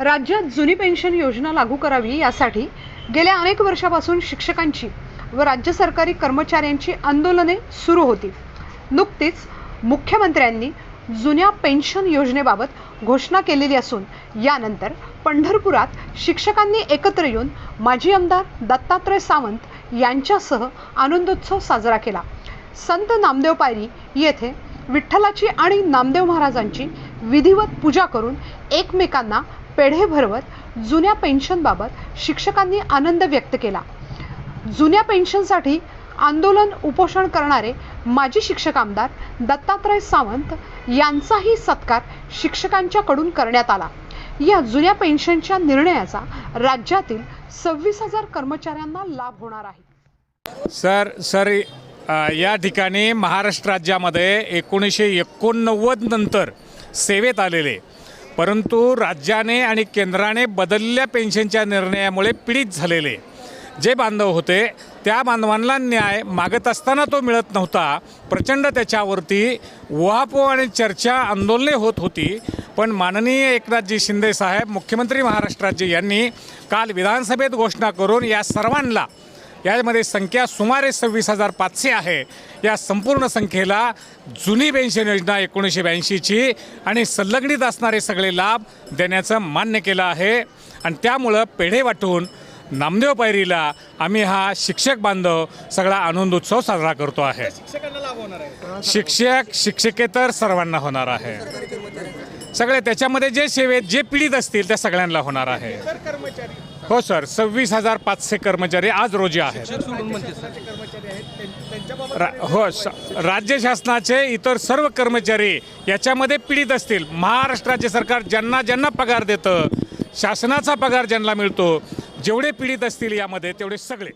राज्यात जुनी पेन्शन योजना लागू करावी यासाठी गेल्या अनेक वर्षापासून शिक्षकांची व राज्य सरकारी कर्मचाऱ्यांची आंदोलने सुरू होती. नुकतीच मुख्यमंत्र्यांनी जुन्या पेन्शन योजनेबाबत घोषणा केलेली असून यानंतर पंढरपुरात शिक्षकांनी एकत्र येऊन माजी आमदार दत्तात्रय सावंत यांच्यासह आनंदोत्सव साजरा केला. संत नामदेव पायरी येथे विठ्ठलाची आणि नामदेव महाराजांची विधिवत पूजा करून एकमेकांना पेढे भरवत जुन्या पेन्शनबाबत शिक्षकांनी आनंद व्यक्त केला. जुन्या पेन्शनसाठी आंदोलन उपोषण करणारे माजी शिक्षक आमदार दत्तात्रय सावंत यांचाही सत्कार शिक्षकांच्याकडून करण्यात आला. या जुन्या पेन्शनच्या निर्णयाचा राज्यातील सव्वीस हजार कर्मचाऱ्यांना लाभ होणार आहे. सर सर या ठिकाणी महाराष्ट्र राज्यामध्ये एकोणीसशे एकोणनव्वद नंतर सेवेत आलेले परंतु राज्याने आणि केंद्राने बदललेल्या पेन्शनच्या निर्णयामुळे पीडित झालेले जे बांधव होते त्या बांधवांना न्याय मागत असताना तो मिळत नव्हता. प्रचंड त्याच्यावरती उहापोह आणि चर्चा आंदोलने होत होती. पण माननीय एकनाथजी शिंदे साहेब मुख्यमंत्री महाराष्ट्र राज्य यांनी काल विधानसभेत घोषणा करून या सर्वांना यामध्ये संख्या सुमारे सव्वीस हजार पाचशे आहे. या संपूर्ण संख्येला जुनी पेन्शन योजना एकोणीसशे ब्याऐंशीची आणि संलग्नित असणारे सगळे लाभ देण्याचं मान्य केलं आहे. आणि त्यामुळं पेढे वाटून नामदेव पायरीला आम्ही हा शिक्षक बांधव सगळा आनंदोत्सव साजरा करतो आहे. शिक्षक शिक्षकेतर सर्वांना होणार आहे. सगळे त्याच्यामध्ये जे सेवेत जे पीडित असतील त्या सगळ्यांना होणार आहे. हो सर. सव्वीस हजार पाचशे कर्मचारी आज रोजी आहेत. रा- हो राज्य शासनाचे इतर सर्व कर्मचारी याच्यामध्ये पीडित असतील. महाराष्ट्र राज्य सरकार ज्यांना ज्यांना पगार देतं शासनाचा पगार ज्यांना मिळतो जेवढे पीडित असतील यामध्ये तेवढे सगळे.